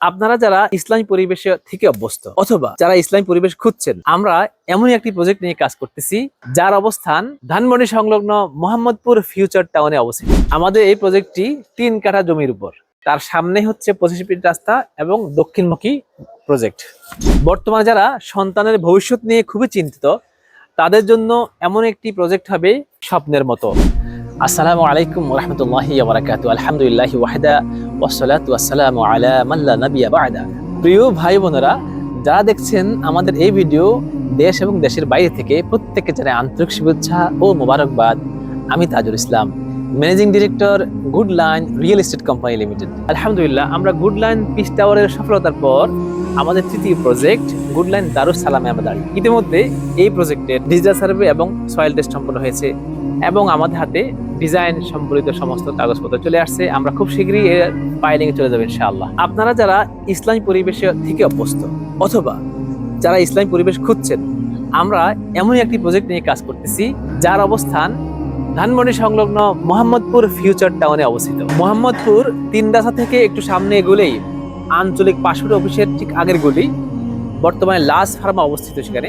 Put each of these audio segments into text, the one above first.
আপনারা যারা ইসলামী পরিবেশ থেকে অভ্যস্ত অথবা যারা ইসলামী পরিবেশ খুঁজছেন, আমরা এমনই একটি প্রজেক্ট নিয়ে কাজ করতেছি, যার অবস্থান ধানমন্ডি সংলগ্ন মোহাম্মদপুর ফিউচার টাউনে অবস্থিত। আমাদের এই প্রজেক্টটি তিন কাঠা জমির উপর। তার সামনে হচ্ছে পঁচিশ ফিট রাস্তা এবং দক্ষিণমুখী প্রজেক্ট বর্তমানে যারা সন্তানের ভবিষ্যৎ নিয়ে খুবই চিন্তিত তাদের জন্য এমন একটি প্রজেক্ট হবে স্বপ্নের মতো। আসসালামু আলাইকুম রহমতুল্লাহি বারাকাতু। আলহামদুলিল্লাহি ওয়াহদা ওয়াসসালাতু ওয়াসসালামু আলা মাল্লা নাবিয়া বা'দা। প্রিয় ভাই বোনেরা, যারা দেখছেন আমাদের এই ভিডিও দেশ এবং দেশের বাইরে থেকে প্রত্যেককে জানাই আন্তরিক শুভেচ্ছা ও মোবারকবাদ। আমি Tajul Islam. Managing director good line real estate company limited আলহামদুলিল্লাহ, আমরা গুড লাইন পিস টাওয়ারের সফলতার পর আমাদের তৃতীয় প্রজেক্ট গুড লাইন দারুস সালামে আমরা দাঁড়িয়ে। ইতিমধ্যে এই প্রজেক্টের ডিজিটাল সার্ভে এবং সয়েল টেস্ট সম্পন্ন হয়েছে এবং আমাদের হাতে ডিজাইন সম্বলিত সমস্ত কাগজপত্র চলে আসছে। আমরা খুব শীঘ্রই এর ফাইলিং এ চলে যাব ইনশাআল্লাহ। আপনারা যারা ইসলামী পরিবেশে থেকে অভ্যস্ত অথবা যারা ইসলামী পরিবেশ খুঁজছেন, আমরা এমনই একটি প্রজেক্ট নিয়ে কাজ করতেছি, যার অবস্থান ধানমন্ডি সংলগ্ন মোহাম্মদপুর ফিউচার টাউনে অবস্থিত। মোহাম্মদপুর তিন থেকে একটু সামনে এগুলেই আঞ্চলিক পাসপোর্ট অফিসের ঠিক আগের গলি। বর্তমানে লাস ফার্মা অবস্থিত সেখানে।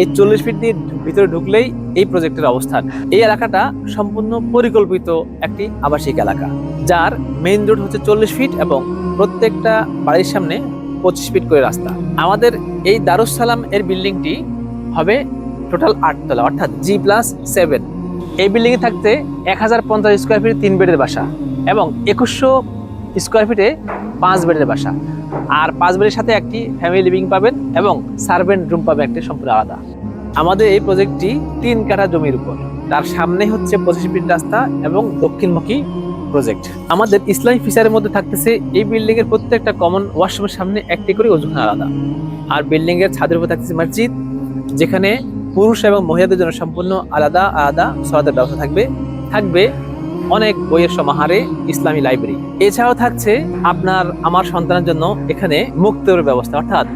এই চল্লিশ ফিট দিয়ে ভিতরে ঢুকলেই এই প্রজেক্টের অবস্থান। এই এলাকাটা সম্পূর্ণ পরিকল্পিত একটি আবাসিক এলাকা, যার মেইন রোড হচ্ছে চল্লিশ ফিট এবং প্রত্যেকটা বাড়ির সামনে পঁচিশ ফিট করে রাস্তা। আমাদের এই দারুস সালাম এর বিল্ডিংটি হবে টোটাল আটতলা, অর্থাৎ জি প্লাস সেভেন এই বিল্ডিংয়ে থাকতে এক হাজার পঞ্চাশ স্কোয়ার ফিট তিন বেডের বাসা এবং একুশশো স্কোয়ার ফিটে পাঁচ বেডের বাসা। আর পাঁচ বেডের সাথে একটি ফ্যামিলি লিভিং পাবেন এবং সার্ভেন্ট রুম পাবেন একটি সম্পূর্ণ আলাদা। আমাদের এই প্রজেক্টটি তিন কাঠা জমির উপর। তার সামনে হচ্ছে পঁচিশ ফিট রাস্তা এবং দক্ষিণমুখী প্রজেক্ট আমাদের ইসলামী ফিচারের মধ্যে থাকতেছে এই বিল্ডিং এর প্রত্যেকটা কমন ওয়াশরুমের সামনে একটি করে অজুখানা আলাদা। আর বিল্ডিং এর ছাদের উপর থাকতেছে মসজিদ যেখানে পুরুষ এবং মহিলাদের জন্য সম্পূর্ণ আলাদা আলাদা সলাতের ব্যবস্থা থাকবে। থাকবে অনেক বইয়ের সমাহারে ইসলামী লাইব্রেরি। এছাড়াও থাকছে আপনার আমার সন্তানের জন্য এখানে মুক্তর ব্যবস্থা, অর্থাৎ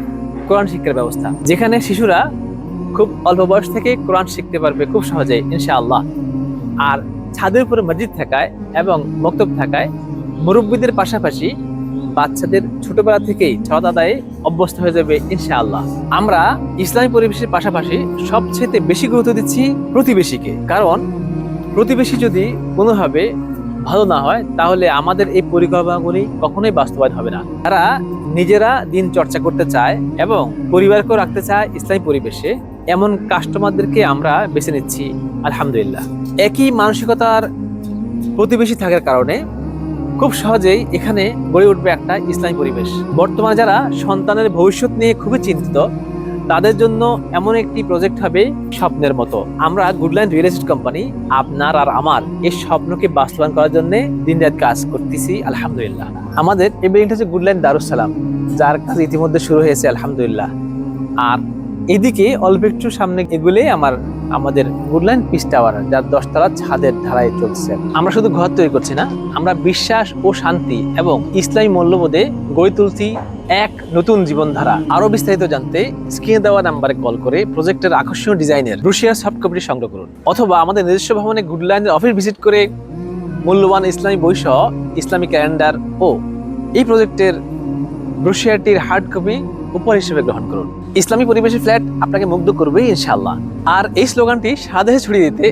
কোরআন শিক্ষার ব্যবস্থা, যেখানে শিশুরা খুব অল্প বয়স থেকে কোরআন শিখতে পারবে খুব সহজেই ইনশাআল্লাহ। আর ছাদের উপরে মসজিদ থাকায় এবং মক্তব থাকায় মুরব্বীদের পাশাপাশি বাচ্চাদের ছোটবেলা থেকেই ছড়া আদায়ে অভ্যস্ত হয়ে যাবে ইনশাআল্লাহ। আমরা ইসলামী পরিবেশের পাশাপাশি সবচেয়ে বেশি গুরুত্ব দিচ্ছি প্রতিবেশীকে। কারণ প্রতিবেশী যদি কোনোভাবে ভালো না হয়, তাহলে আমাদের এই পরিকল্পনাগুলি কখনোই বাস্তবায়ন হবে না। তারা নিজেরা দিন চর্চা করতে চায় এবং পরিবারকেও রাখতে চায় ইসলামী পরিবেশে। এমন কাস্টমারদেরকে আমরা বেছে নিচ্ছি, আলহামদুলিল্লাহ। একই মানসিকতার প্রতিবেশী থাকার কারণে খুব সহজেই এখানে গড়ে উঠবে একটা ইসলামী পরিবেশ। বর্তমানে যারা সন্তানের ভবিষ্যৎ নিয়ে খুবই চিন্তিত, তাদের জন্য এমন একটি প্রজেক্ট হবে স্বপ্নের মতো। আমরা গুডল্যান্ড রিয়েল এস্টেট কোম্পানি আপনার আর আমার এই স্বপ্নকে বাস্তবায়ন করার জন্য দিন রাত কাজ করতেছি, আলহামদুলিল্লাহ। আমাদের এই বিল্ডিংটা হচ্ছে গুডল্যান্ড দারুসালাম যার কাজ ইতিমধ্যে শুরু হয়েছে, আলহামদুলিল্লাহ। আর এদিকে অল্প একটু সামনে এগুলে আমার, আমাদের গুডল্যান্ড পিস টাওয়ার যার দশতলা ছাদের ধারায় চলছে। আমরা শুধু ঘর তৈরি করছি না, আমরা বিশ্বাস ও শান্তি এবং ইসলামী মূল্যবোধে গড়ে তুলছি এক নতুন জীবনধারা। আরও বিস্তারিত জানতে স্ক্রিনে দেওয়া নাম্বারে কল করে প্রজেক্টের আকর্ষণীয় ডিজাইনের রুশিয়ার সফট কপিটি সংগ্রহ করুন। অথবা আমাদের নিজস্ব ভবনে গুডল্যান্ডের অফিস ভিজিট করে মূল্যবান ইসলামী বই সহ ইসলামী ক্যালেন্ডার ও এই প্রজেক্টের ব্রুশিয়ারটির হার্ড কপি উপহার হিসেবে গ্রহণ করুন। ইসলামী পরিবেশের ফ্ল্যাট আপনাকে মুগ্ধ করবে ইনশাল্লাহ আর এই স্লোগানটি সাদে ছড়িয়ে দিতে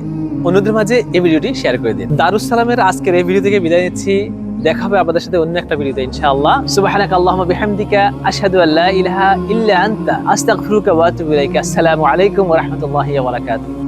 অন্যদের মাঝে এই ভিডিওটি শেয়ার করে দিন। দারুসালামের আজকের এই ভিডিও থেকে বিদায় নিচ্ছি। দেখা হবে আপনাদের সাথে অন্য একটা ভিডিওতে ইনশাআল্লাহ। সুবহানাক আল্লাহুম্মা বিহামদিকা, আশহাদু আল্লা ইলাহা ইল্লা আনতা, আস্তাগফিরুকা ওয়া আতুবু ইলাইকা। আসসালামু আলাইকুম ওয়া রাহমাতুল্লাহি ওয়া বারাকাতুহু।